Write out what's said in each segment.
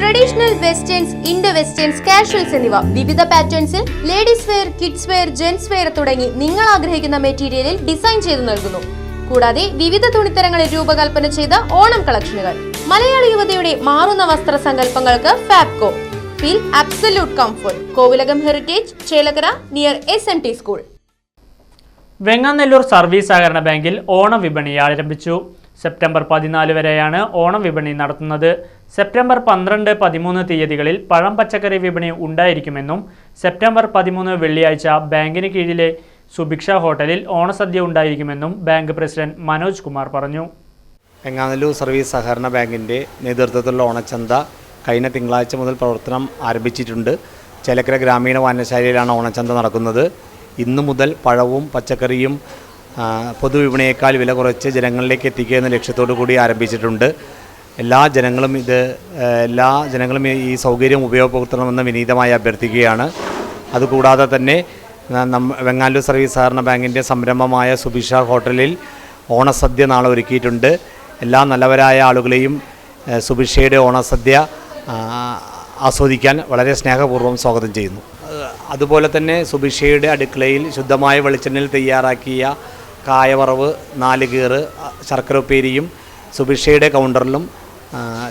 Traditional westerns Indo westerns casuals എന്നിവ. വിവിധ പാറ്റേൺസിൽ ladies wear kids wear gents wear തുടങ്ങി നിങ്ങൾ ആഗ്രഹിക്കുന്ന മെറ്റീരിയലിൽ ഡിസൈൻ ചെയ്തു നൽകുന്നു. കൂടാതെ വിവിധ തുണിത്തരങ്ങളിൽ രൂപകൽപ്പന ചെയ്ത ഓണം കളക്ഷനുകൾ. മലയാളി യുവതയുടെ മാറുന്ന വസ്ത്ര സങ്കല്പങ്ങൾക്ക് Fabco feel absolute comfort Kovilakam heritage Chelakkara near S N T school Venganellur service സഹകരണ ബാങ്കിൽ ഓണം വിപണി ആരംഭിച്ചു. സെപ്റ്റംബർ പതിനാല് വരെയാണ് ഓണം വിപണി നടത്തുന്നത്. സെപ്റ്റംബർ പന്ത്രണ്ട് പതിമൂന്ന് തീയതികളിൽ പഴം പച്ചക്കറി വിപണി ഉണ്ടായിരിക്കുമെന്നും സെപ്റ്റംബർ പതിമൂന്ന് വെള്ളിയാഴ്ച ബാങ്കിന് കീഴിലെ സുഭിക്ഷ ഹോട്ടലിൽ ഓണസദ്യ ഉണ്ടായിരിക്കുമെന്നും ബാങ്ക് പ്രസിഡന്റ് മനോജ് കുമാർ പറഞ്ഞു. എങ്ങാനല്ലൂർ സർവീസ് സഹകരണ ബാങ്കിന്റെ നേതൃത്വത്തിലുള്ള ഓണച്ചന്ത കഴിഞ്ഞ തിങ്കളാഴ്ച മുതൽ പ്രവർത്തനം ആരംഭിച്ചിട്ടുണ്ട്. ചേലക്കര ഗ്രാമീണ വായനശാലയിലാണ് ഓണച്ചന്ത നടക്കുന്നത്. ഇന്നു മുതൽ പഴവും പച്ചക്കറിയും പൊതുവിപണിയേക്കാൾ വില കുറച്ച് ജനങ്ങളിലേക്ക് എത്തിക്കുക എന്ന ലക്ഷ്യത്തോടു കൂടി ആരംഭിച്ചിട്ടുണ്ട്. എല്ലാ ജനങ്ങളും ഇത് എല്ലാ ജനങ്ങളും ഈ- സൗകര്യം ഉപയോഗപ്പെടുത്തണമെന്ന് വിനീതമായി അഭ്യർത്ഥിക്കുകയാണ്. അതുകൂടാതെ തന്നെ വെങ്ങാനല്ലൂർ സർവീസ് സഹകരണ ബാങ്കിന്റെ സംരംഭമായ സുഭിഷ ഹോട്ടലിൽ ഓണസദ്യ നാളെ ഒരുക്കിയിട്ടുണ്ട്. എല്ലാ നല്ലവരായ ആളുകളെയും സുഭിഷയുടെ ഓണസദ്യ ആസ്വദിക്കാൻ വളരെ സ്നേഹപൂർവം സ്വാഗതം ചെയ്യുന്നു. അതുപോലെ തന്നെ സുഭിഷയുടെ അടുക്കളയിൽ ശുദ്ധമായ വെളിച്ചെണ്ണയിൽ തയ്യാറാക്കിയ കായവറവ് നാല് കീറ് ശർക്കര ഉപ്പേരിയും സുഭിക്ഷയുടെ കൗണ്ടറിലും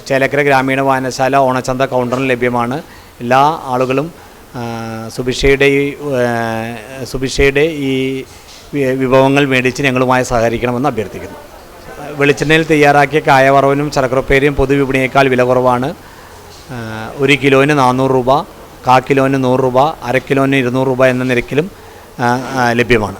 ചേലക്കര ഗ്രാമീണ വായനശാല ഓണച്ചന്ത കൗണ്ടറിലും ലഭ്യമാണ്. എല്ലാ ആളുകളും സുഭിക്ഷയുടെ ഈ സുഭിക്ഷയുടെ ഈ വിഭവങ്ങൾ മേടിച്ച് ഞങ്ങളുമായി സഹകരിക്കണമെന്ന് അഭ്യർത്ഥിക്കുന്നു. വെളിച്ചെണ്ണയിൽ തയ്യാറാക്കിയ കായവറവനും ശർക്കരപ്പേരിയും പൊതുവിപണിയേക്കാൾ വില കുറവാണ്. ഒരു കിലോന് നാനൂറ് രൂപ കാ കിലോന് നൂറ് രൂപ അര കിലോന് ഇരുന്നൂറ് രൂപ എന്ന നിരക്കിലും ലഭ്യമാണ്.